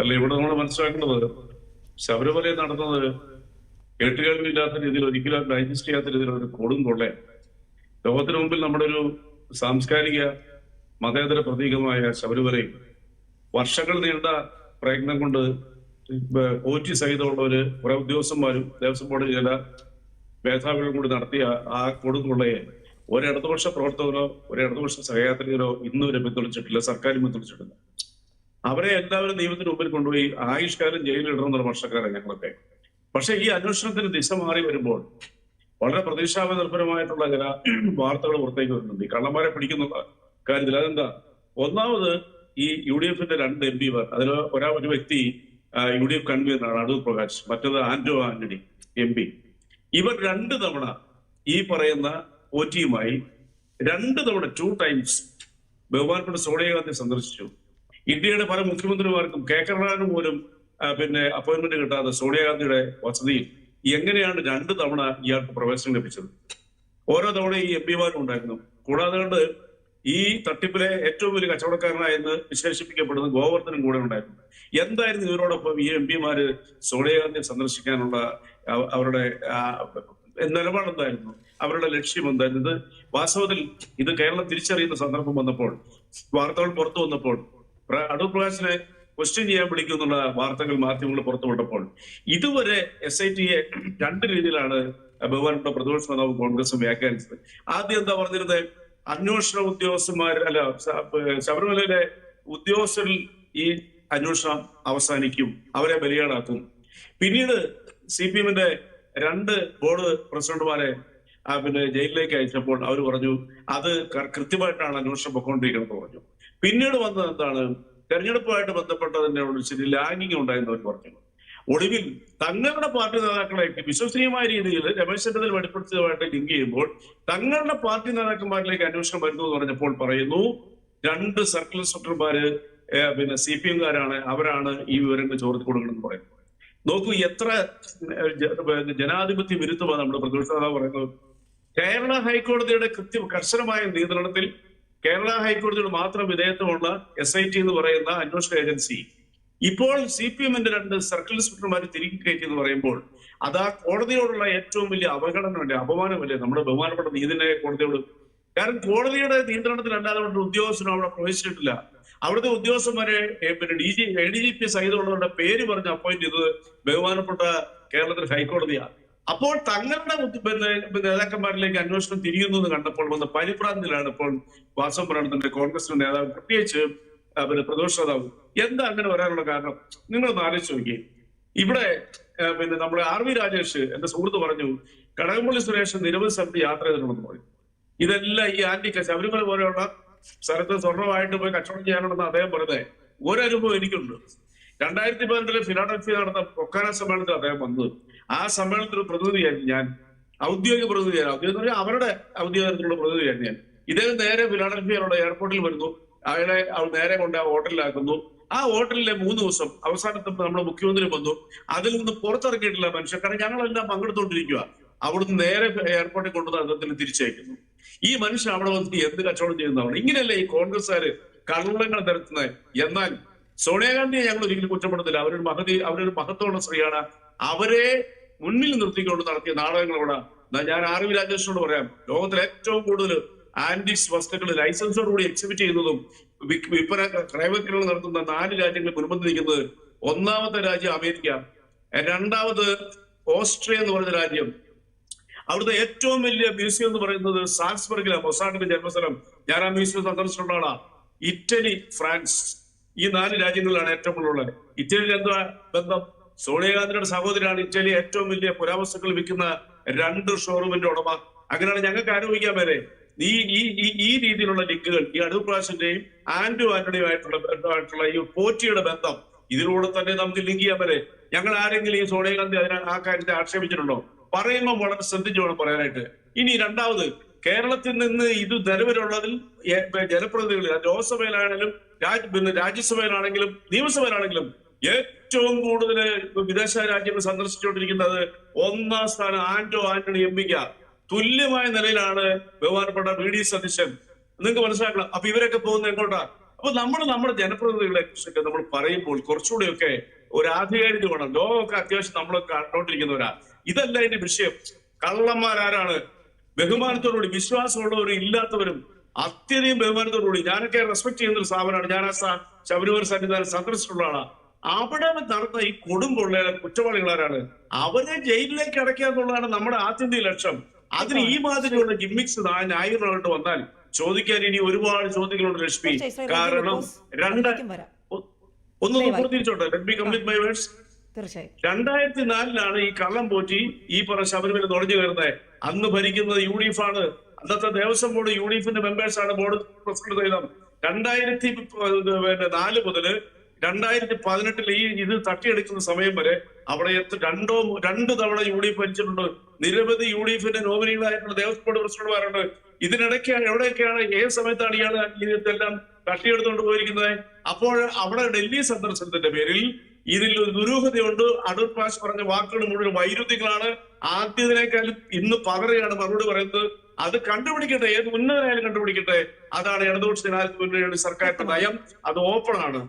അല്ല ഇവിടെ നമ്മൾ മനസ്സിലാക്കേണ്ടത് ശബരിമലയിൽ നടന്നത് കേട്ടുകേൾവില്ലാത്ത രീതിയിൽ ഒരിക്കലും ഡൈജസ്റ്റ് ചെയ്യാത്ത രീതിയിൽ ഒരു കൊടും കൊള്ളയാണ് ലോകത്തിന് മുമ്പിൽ നമ്മുടെ ഒരു സാംസ്കാരിക മതേതര പ്രതീകമായ ശബരിമലയിൽ വർഷങ്ങൾ നീണ്ട പ്രയത്നം കൊണ്ട് കോച്ചി സഹിതമുള്ളവര് കുറെ ഉദ്യോഗസ്ഥന്മാരും ദേവസ്വം ബോർഡ് ചില മേധാവികളും കൂടി നടത്തിയ ആ കൊടുങ്കൊള്ളയെ ഒരു ഇടതുപക്ഷ പ്രവർത്തകരോ ഒരു ഇടതുപക്ഷ സഹയാത്രികരോ ഇന്നുവരെ പിന്തുണച്ചിട്ടില്ല സർക്കാരും പിന്തുണച്ചിട്ടില്ല. അവരെ എല്ലാവരും നിയമത്തിന് മുമ്പിൽ കൊണ്ടുപോയി ആയുഷ്കാലം ജയിലിലിടണം എന്നുള്ള വർഷക്കാരാണ് ഞങ്ങളൊക്കെ. പക്ഷെ ഈ അന്വേഷണത്തിന് ദിശ മാറി വരുമ്പോൾ വളരെ പ്രതീക്ഷാപരമായിട്ടുള്ള ചില വാർത്തകൾ പുറത്തേക്ക് വരുന്നുണ്ട്. ഈ കള്ളന്മാരെ പിടിക്കുന്ന കാര്യത്തിൽ അതെന്താ? ഒന്നാമത് ഈ യു ഡി എഫിന്റെ രണ്ട് എം പിമാർ അതിൽ ഒരാ ഒരു വ്യക്തി യു ഡി എഫ് കൺവീനറാണ് അടൂർ പ്രകാശ് മറ്റത് ആന്റോ ആന്റണി എം പി. ഇവർ രണ്ട് തവണ ഈ പറയുന്ന ഒ ടിയുമായി രണ്ട് തവണ ടു ടൈംസ് ബഹുമാനപ്പെട്ട സോണിയാഗാന്ധി സന്ദർശിച്ചു. ഇന്ത്യയുടെ പല മുഖ്യമന്ത്രിമാർക്കും കെ പോലും പിന്നെ അപ്പോയിന്റ്മെന്റ് കിട്ടാതെ സോണിയാഗാന്ധിയുടെ വസതിയിൽ എങ്ങനെയാണ് രണ്ട് തവണ ഇയാൾക്ക് പ്രവേശനം ലഭിച്ചത്? ഓരോ തവണ ഈ എം പിമാരും ഉണ്ടായിരുന്നു. കൂടാതെ കൊണ്ട് ഈ തട്ടിപ്പിലെ ഏറ്റവും വലിയ കച്ചവടക്കാരനായെന്ന് വിശേഷിപ്പിക്കപ്പെടുന്ന ഗോവർദ്ധനും കൂടെ ഉണ്ടായിരുന്നു. എന്തായിരുന്നു ഇവരോടൊപ്പം ഈ എം പിമാര് സോണിയാഗാന്ധിയെ സന്ദർശിക്കാനുള്ള അവ- അവരുടെ നിലപാടെന്തായിരുന്നു? അവരുടെ ലക്ഷ്യം എന്തായിരുന്നു? ഇത് വാസ്തവത്തിൽ ഇത് കേരളം തിരിച്ചറിയുന്ന സന്ദർഭം വന്നപ്പോൾ വാർത്തകൾ പുറത്തു വന്നപ്പോൾ അടൂർ പ്രകാശിനെ ക്വസ്റ്റ്യൻ ചെയ്യാൻ വിളിക്കുന്നുള്ള വാർത്തകൾ മാധ്യമങ്ങൾ പുറത്തുവിട്ടപ്പോൾ ഇതുവരെ എസ് ഐ ടിയെ രണ്ട് രീതിയിലാണ് ബഹുമാനപ്പെട്ട പ്രതിപക്ഷ നേതാവ് കോൺഗ്രസും വ്യാഖ്യാനിച്ചത്. ആദ്യം എന്താ പറഞ്ഞിരുന്നത് അന്വേഷണ ഉദ്യോഗസ്ഥന്മാർ അല്ല ശബരിമലയിലെ ഉദ്യോഗസ്ഥരിൽ ഈ അന്വേഷണം അവസാനിക്കും അവരെ ബലിയാടാക്കും. പിന്നീട് സി പി എമ്മിന്റെ രണ്ട് ബോർഡ് പ്രസിഡന്റുമാരെ പിന്നെ ജയിലിലേക്ക് അയച്ചപ്പോൾ അവർ പറഞ്ഞു അത് കൃത്യമായിട്ടാണ് അന്വേഷണം പൊക്കോണ്ടിരിക്കുന്നത് പറഞ്ഞു. പിന്നീട് വന്നത് എന്താണ്? തെരഞ്ഞെടുപ്പുമായിട്ട് ബന്ധപ്പെട്ടതിന്റെ ശരി ലാഗിങ് ഉണ്ടായെന്ന് അവർ പറഞ്ഞു ഒടുവിൽ തങ്ങളുടെ പാർട്ടി നേതാക്കളെ വിശ്വസനീയമായ രീതിയിൽ രമേശ് ചെന്നിത്തല വെളിപ്പെടുത്തിയതുമായിട്ട് ലിങ്ക് ചെയ്യുമ്പോൾ തങ്ങളുടെ പാർട്ടി നേതാക്കന്മാരിലേക്ക് അന്വേഷണം വരുന്നു എന്ന് പറഞ്ഞപ്പോൾ പറയുന്നു രണ്ട് സർക്കിൾ ഏഹ്, പിന്നെ സി പി എംകാരാണ് അവരാണ് ഈ വിവരങ്ങൾ ചോർത്തി കൊടുക്കണമെന്ന് പറയുന്നത് നോക്കൂ എത്ര ജനാധിപത്യ വിരുദ്ധമാണ് നമ്മുടെ പ്രതിപക്ഷ നേതാവ് പറയുന്നത്. കേരള ഹൈക്കോടതിയുടെ കൃത്യം കർശനമായ നിയന്ത്രണത്തിൽ കേരള ഹൈക്കോടതിയോട് മാത്രം വിധേയത്വമുള്ള എസ് ഐ ടി എന്ന് പറയുന്ന അന്വേഷണ ഏജൻസി ഇപ്പോൾ സി പി എമ്മിന്റെ രണ്ട് സർക്കിൾ ഇൻസ്പെക്ടർമാർ തിരികെ കയറ്റി എന്ന് പറയുമ്പോൾ അത് ആ കോടതിയോടുള്ള ഏറ്റവും വലിയ അവഗണനമല്ലേ അപമാനമല്ലേ നമ്മുടെ ബഹുമാനപ്പെട്ട നീതിന്യായ കോടതിയോട്? കാരണം കോടതിയുടെ നിയന്ത്രണത്തിലല്ലാതെ അവിടെ ഉദ്യോഗസ്ഥനും അവിടെ പ്രവേശിച്ചിട്ടില്ല. അവിടുത്തെ ഉദ്യോഗസ്ഥന്മാരെ പിന്നെ D G A D G P സഹിതമുള്ളവരുടെ പേര് പറഞ്ഞ് അപ്പോയിന്റ് ചെയ്തത് ബഹുമാനപ്പെട്ട കേരളത്തിൽ ഹൈക്കോടതിയാണ്. അപ്പോൾ തങ്ങളുടെ നേതാക്കന്മാരിലേക്ക് അന്വേഷണം തിരിയുന്നു എന്ന് കണ്ടപ്പോൾ വന്ന പരിഭ്രാന്തിലാണ് ഇപ്പോൾ വാസം പ്രകടനത്തിന്റെ കോൺഗ്രസിന്റെ നേതാവ്. പ്രത്യേകിച്ച് പിന്നെ പ്രതിപക്ഷ നേതാവ് എന്താ അങ്ങനെ വരാനുള്ള കാരണം? നിങ്ങൾ ആലോചിച്ച് നോക്കിയേ. ഇവിടെ പിന്നെ നമ്മുടെ ആർ വി രാജേഷ് എന്റെ സുഹൃത്ത് പറഞ്ഞു കടകംപള്ളി സുരേഷ് നിരവധി സ്ഥലത്ത് യാത്ര ചെയ്തിട്ടുണ്ടെന്ന് പറയും ഇതെല്ലാം ഈ ആന്റി ശബരിമല പോലെയുള്ള സ്ഥലത്ത് സ്വർണമായിട്ട് പോയി കച്ചവടം ചെയ്യാനുണ്ടെന്ന് അദ്ദേഹം പറഞ്ഞത് ഒരനുഭവം എനിക്കുണ്ട്. രണ്ടായിരത്തി പതിനെട്ടിലെ ഫിലാഡൽഫിയ നടന്ന പൊക്കാന സമ്മേളനത്തിൽ അദ്ദേഹം വന്നത്. ആ സമ്മേളനത്തിൽ പ്രതിനിധിയായിരുന്നു ഞാൻ. ഔദ്യോഗിക പ്രതിനിധിയാണ് ഔദ്യോഗിക എന്ന് പറഞ്ഞാൽ അവരുടെ ഔദ്യോഗികത്തിലുള്ള പ്രതിനിധിയാണ് ഞാൻ. ഇദ്ദേഹം നേരെ ഫിലാഡൽഫിയയിലുള്ള എയർപോർട്ടിൽ വരുന്നു. അയാളെ നേരെ കൊണ്ട് ആ ഹോട്ടലിലാക്കുന്നു. ആ ഹോട്ടലിലെ മൂന്ന് ദിവസം അവസാനത്തെ നമ്മുടെ മുഖ്യമന്ത്രി വന്നു. അതിൽ നിന്ന് പുറത്തിറങ്ങിയിട്ടില്ല മനുഷ്യർ കാരണം ഞങ്ങളെല്ലാം പങ്കെടുത്തുകൊണ്ടിരിക്കുക അവിടുന്ന് നേരെ എയർപോർട്ടിൽ കൊണ്ടുവന്ന് അദ്ദേഹത്തിന് തിരിച്ചയക്കുന്നു. ഈ മനുഷ്യൻ അവിടെ വന്ന് എന്ത് കച്ചവടം ചെയ്യുന്നതാണ് ഇങ്ങനെയല്ലേ ഈ കോൺഗ്രസ്സുകാര് കള്ളങ്ങൾ നിരത്തുന്നത് എന്നാൽ സോണിയാഗാന്ധിയെ ഞങ്ങൾ ഒരിക്കലും കുറ്റപ്പെടുത്തില്ല. അവരൊരു മഹതി അവരൊരു മഹത്വമുള്ള സ്ത്രീയാണ്. അവരെ മുന്നിൽ നിർത്തിക്കൊണ്ട് നടത്തിയ ദാ ഞാൻ ആർ വി രാജേഷിനോട് പറയാം. ലോകത്തിലെ ഏറ്റവും കൂടുതൽ ആന്റിക്സ് വസ്തുക്കൾ ലൈസൻസോട് കൂടി എക്സിബിറ്റ് ചെയ്യുന്നതും വിൽപ്പന ക്രയവിക്രയങ്ങൾ നടത്തുന്ന നാല് രാജ്യങ്ങൾ മുൻപന്തി നിൽക്കുന്നത് ഒന്നാമത്തെ രാജ്യം അമേരിക്ക രണ്ടാമത് ഓസ്ട്രിയ എന്ന് പറയുന്ന രാജ്യം. അവിടുത്തെ ഏറ്റവും വലിയ മ്യൂസിയം എന്ന് പറയുന്നത് സാൻസ്ബർഗിലെ മൊസാഡിന്റെ ജന്മസ്ഥലം. ഞാൻ ആ മ്യൂസിയം സന്ദർശിച്ചിട്ടുള്ള ഇറ്റലി ഫ്രാൻസ്. ഈ നാല് രാജ്യങ്ങളിലാണ് ഏറ്റവും കൂടുതലുള്ളത് ഇറ്റലിയിൽ എന്താ ബന്ധം? സോണിയാഗാന്ധിയുടെ സഹോദരിയാണ് ഇറ്റലി ഏറ്റവും വലിയ പുരാവസ്തുക്കൾ വിൽക്കുന്ന രണ്ട് ഷോറൂമിന്റെ ഉടമ. അങ്ങനെയാണ് ഞങ്ങൾക്ക് ആരോപിക്കാൻ വരെ. ഈ ഈ ഈ രീതിയിലുള്ള ലിങ്കുകൾ ഈ അടൂർ പ്രാവശ്യത്തെയും ആന്റു ആന്റണിയുമായിട്ടുള്ള ഈ പോറ്റിയുടെ ബന്ധം ഇതിലൂടെ തന്നെ നമുക്ക് ലിങ്ക് ചെയ്യാൻ വരെ. ഞങ്ങൾ ആരെങ്കിലും ഈ സോണിയാഗാന്ധി അതിനെ ആ കാര്യത്തെ ആക്ഷേപിച്ചിട്ടുണ്ടോ? പറയുമ്പോൾ വളരെ ശ്രദ്ധിച്ചു വേണം പറയാനായിട്ട്. ഇനി രണ്ടാമത് കേരളത്തിൽ നിന്ന് ഇത് നിലവിലുള്ളതിൽ ജനപ്രതിനിധികൾ ലോക്സഭയിലാണെങ്കിലും രാജ്യസഭയിലാണെങ്കിലും നിയമസഭയിലാണെങ്കിലും ഏറ്റവും കൂടുതൽ വിദേശ രാജ്യങ്ങൾ സന്ദർശിച്ചുകൊണ്ടിരിക്കുന്നത് ഒന്നാം സ്ഥാനം ആന്റോ ആന്റണി എം പിക്ക. തുല്യമായ നിലയിലാണ് ബഹുമാനപ്പെട്ട വി ഡി സതീശൻ. നിങ്ങൾക്ക് മനസ്സിലാക്കണം. അപ്പൊ ഇവരൊക്കെ പോകുന്നത് എങ്ങോട്ടാ? അപ്പൊ നമ്മൾ നമ്മുടെ ജനപ്രതിനിധികളെ കുറിച്ചൊക്കെ നമ്മൾ പറയുമ്പോൾ കുറച്ചുകൂടിയൊക്കെ ഒരു ആധികാരികത വേണം ലോകമൊക്കെ അത്യാവശ്യം നമ്മൾ കണ്ടോണ്ടിരിക്കുന്നവരാ. ഇതല്ല എന്റെ വിഷയം. കള്ളന്മാരാരാണ്. ബഹുമാനത്തോടുകൂടി വിശ്വാസമുള്ളവരും ഇല്ലാത്തവരും അത്യധികം ബഹുമാനത്തോടുകൂടി. ഞാനൊക്കെ റെസ്പെക്ട് ചെയ്യുന്ന ഒരു സ്ഥാപനമാണ്. ഞാൻ ആ ശബരിമല സന്നിധാനം സന്ദർശിച്ചിട്ടുള്ള ആളാണ് അവിടെ നടന്ന ഈ കൊടും കൊള്ളയുടെ കുറ്റവാളികളാരാണ്? അവരെ ജയിലിലേക്ക് അടയ്ക്കുക എന്നുള്ളതാണ് നമ്മുടെ ആത്യന്തിക ലക്ഷ്യം. അതിന് ഈ മാതിരിയുള്ള ഗിമ്മിക്സ് ന്യായീകരണമായിട്ട് വന്നാൽ ചോദിക്കാൻ ഇനി ഒരുപാട് ചോദ്യങ്ങളുണ്ട് ലക്ഷ്മി. കാരണം രണ്ട് ഒന്ന് ദയവായി. ലക്ഷ്മി കംപ്ലീറ്റ് മൈ വേർഡ്സ് രണ്ടായിരത്തി നാലിലാണ് ഈ കള്ളം പോറ്റി ഈ പറഞ്ഞ ശബരിമല നുഴഞ്ഞു കയറുന്നത്. അന്ന് ഭരിക്കുന്നത് യു ഡി എഫ് ആണ്. അന്നത്തെ ദേവസ്വം ബോർഡ് യു ഡി എഫിന്റെ മെമ്പേഴ്സ് ആണ് ബോർഡ് പ്രസിഡന്റ് ചെയ്തത്. രണ്ടായിരത്തി പിന്നെ നാല് മുതൽ രണ്ടായിരത്തി പതിനെട്ടിൽ ഈ ഇത് തട്ടിയെടുക്കുന്ന സമയം വരെ അവിടെ രണ്ടോ രണ്ടു തവണ യു ഡി എഫ് ഭരിച്ചിട്ടുണ്ട്. നിരവധി യു ഡി എഫിന്റെ നോമിനികളായിട്ടുള്ള ദേവസ്വം ബോർഡ് പ്രസിഡന്റുമാരുണ്ട്. ഇതിനിടയ്ക്കാണ് എവിടെയൊക്കെയാണ് ഏത് സമയത്താണ് ഇയാൾ ഇതെല്ലാം തട്ടിയെടുത്തുകൊണ്ട് പോയിരിക്കുന്നത്? അപ്പോൾ അവിടെ ഡൽഹി സന്ദർശനത്തിന്റെ പേരിൽ ഇതിൽ ഒരു ദുരൂഹതയുണ്ട്. അടൂർ പാഷ് പറഞ്ഞ വാക്കുകൾ മുഴുവൻ വൈരുദ്ധ്യങ്ങളാണ്. ആദ്യത്തിനേക്കാളും ഇന്ന് പകരയാണ് മറുപടി പറയുന്നത്. അത് കണ്ടുപിടിക്കട്ടെ ഏത് ഉന്നതനായാലും കണ്ടുപിടിക്കട്ടെ. അതാണ് ഇടതുപക്ഷ ജനാധിപത്യ സർക്കാരിന്റെ നയം. അത് ഓപ്പൺ ആണ്.